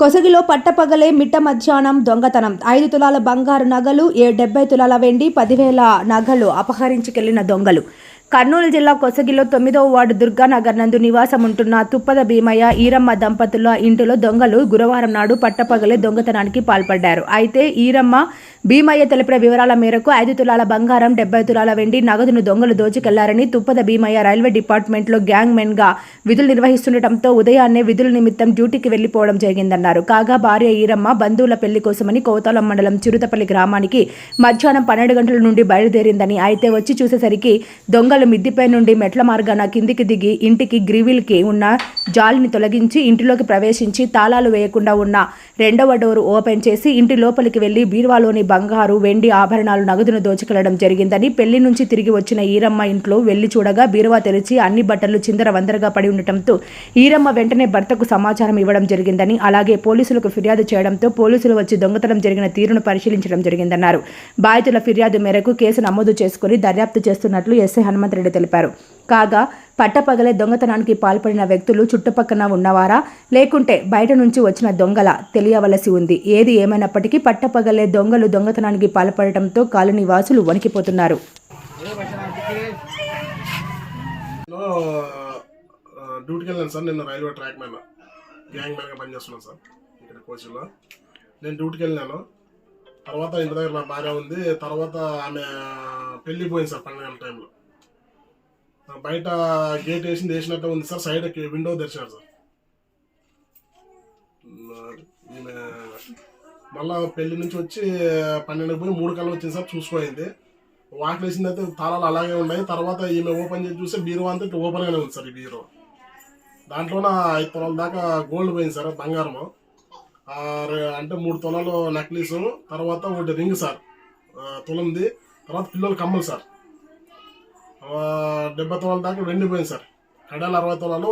కొసగిలో పట్టపగలే మిట్ట మధ్యాహ్నం దొంగతనం. ఐదు తులాల బంగారు నగలు ఏ డెబ్బై తులాల వెండి పదివేల నగలు అపహరించుకెళ్ళిన దొంగలు. కర్నూలు జిల్లా కొసగిలో తొమ్మిదవ వార్డు దుర్గానగర్ నందు నివాసం ఉంటున్న తుప్పద భీమయ్య ఈరమ్మ దంపతుల ఇంటిలో దొంగలు గురువారం నాడు పట్టపగలే దొంగతనానికి పాల్పడ్డారు. అయితే ఈరమ్మ భీమయ్య తెలిపిన వివరాల మేరకు ఐదు తులాల బంగారం డెబ్బై తులాల వెండి నగదును దొంగలు దోచుకెళ్ళారని తుప్పద భీమయ్య రైల్వే డిపార్ట్మెంట్లో గ్యాంగ్ మెన్గా విధులు నిర్వహిస్తుండటంతో ఉదయాన్నే విధుల నిమిత్తం డ్యూటీకి వెళ్ళిపోవడం జరిగిందన్నారు. కాగా భార్య ఈరమ్మ బంధువుల పెళ్ళి కోసమని కోతాలం మండలం చిరుతపల్లి గ్రామానికి మధ్యాహ్నం పన్నెండు గంటల నుండి బయలుదేరిందని అయితే వచ్చి చూసేసరికి దొంగ దొంగలు మిద్దిపై నుండి మెట్ల మార్గాన కిందికి దిగి ఇంటికి గ్రివిల్కి ఉన్న జాలిని తొలగించి ఇంటిలోకి ప్రవేశించి తాళాలు వేయకుండా ఉన్న రెండవ డోరు ఓపెన్ చేసి ఇంటి లోపలికి వెళ్ళి బీరువాలోని బంగారు వెండి ఆభరణాలు నగదును దోచుకెళ్ళడం జరిగిందని పెళ్ళి నుంచి తిరిగి వచ్చిన ఈరమ్మ ఇంట్లో వెళ్ళి చూడగా బీరువా తెరిచి అన్ని బట్టలు చిందర వందరగా పడి ఉండటంతో ఈరమ్మ వెంటనే భర్తకు సమాచారం ఇవ్వడం జరిగిందని అలాగే పోలీసులకు ఫిర్యాదు చేయడంతో పోలీసులు వచ్చి దొంగతనం జరిగిన తీరును పరిశీలించడం జరిగిందన్నారు. బాధితుల ఫిర్యాదు మేరకు కేసు నమోదు చేసుకుని దర్యాప్తు చేస్తున్నట్లు ఎస్ఐ హనుమంతరెడ్డి తెలిపారు. కాగా పట్టపగలే దొంగతనానికి పాల్పడిన వ్యక్తులు చుట్టుపక్కన ఉన్నవారా లేకుంటే బయట నుంచి వచ్చిన దొంగల తెలియవలసి ఉంది. ఏది ఏమైనప్పటికీ పట్టపగలే దొంగలు దొంగతనానికి పాల్పడటంతో కాలనీ వాసులు వణికిపోతున్నారు. డ్యూటీకి వెళ్ళాను సార్. నిన్న రైల్వే ట్రాక్ మీద గ్యాంగ్ మ్యాన్గా పనిచేస్తున్నాను సార్. ఇక్కడ కోచిలో. నేను డ్యూటీకి వెళ్ళాను. తర్వాత ఇంటి దగ్గర నా భార్య ఉంది. తర్వాత ఆమె పెళ్ళి పోయింది సార్ పన్నెండు గంటల టైంలో. బయట గేట్ వేసింది వేసినట్టు ఉంది సార్ సైడ్ విండో తెరిచారు సార్. ఈమె మళ్ళా పెళ్ళి నుంచి వచ్చి పన్నెండుకి పోయి మూడు కళ్ళు వచ్చింది సార్ చూసుకోయింది. వాటర్ వేసింది అయితే తాళాలు అలాగే ఉన్నాయి. తర్వాత ఈమె ఓపెన్ చేసి చూస్తే బీరువా అంతా ఇట్లా ఓపెన్ గానే ఉంది సార్ ఈ బీరో దాంట్లోన ఐదు తొలల దాకా గోల్డ్ పోయింది సార్ బంగారము. ఆ, అంటే మూడు తొలలు నెక్లెస్ తర్వాత ఒకటి రింగ్ సార్. తులంది. తర్వాత పిల్లలు కమ్మలు సార్. డెబ్బై తులాల దాకా వెండి పోయింది సార్. కడాలు అరవై తులాలు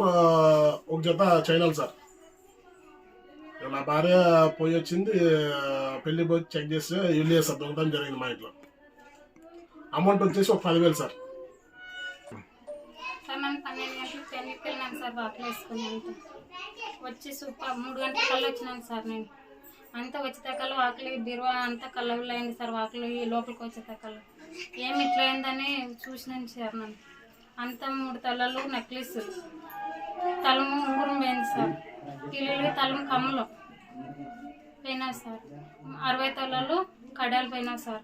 ఒక జత చైనాలు సార్. నా భార్య పోయి వచ్చింది పెళ్ళి పోయి చెక్ చేస్తే ఇల్లు సార్ దొంగతనం జరిగింది మా ఇంట్లో. అమౌంట్ వచ్చేసి ఒక పదివేలు సార్. సార్ నన్ను పన్నెండు గంటలకు పెళ్ళికి వెళ్ళినాను సార్ వాకిలు వచ్చి సూపర్ మూడు గంటల కల్లా వచ్చినాను సార్ నేను అంతా వచ్చేతకల్లా వాకిలి బీరువా అంతా కల్లవులైంది సార్ వాకిలి లోపలికి వచ్చేదాకా ఏమి ఇట్లా అయిందని చూసినాను సార్ నన్ను అంత మూడు తలలు నెక్లెస్. తలము ఉంగురం పోయింది సార్. కిలీలు తలము కమ్మలు. పోయినాయి సార్. అరవై తలలు కడాలు పోయినాయి సార్.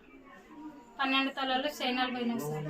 పన్నెండు తలలు చైనాలు పోయినాయి సార్.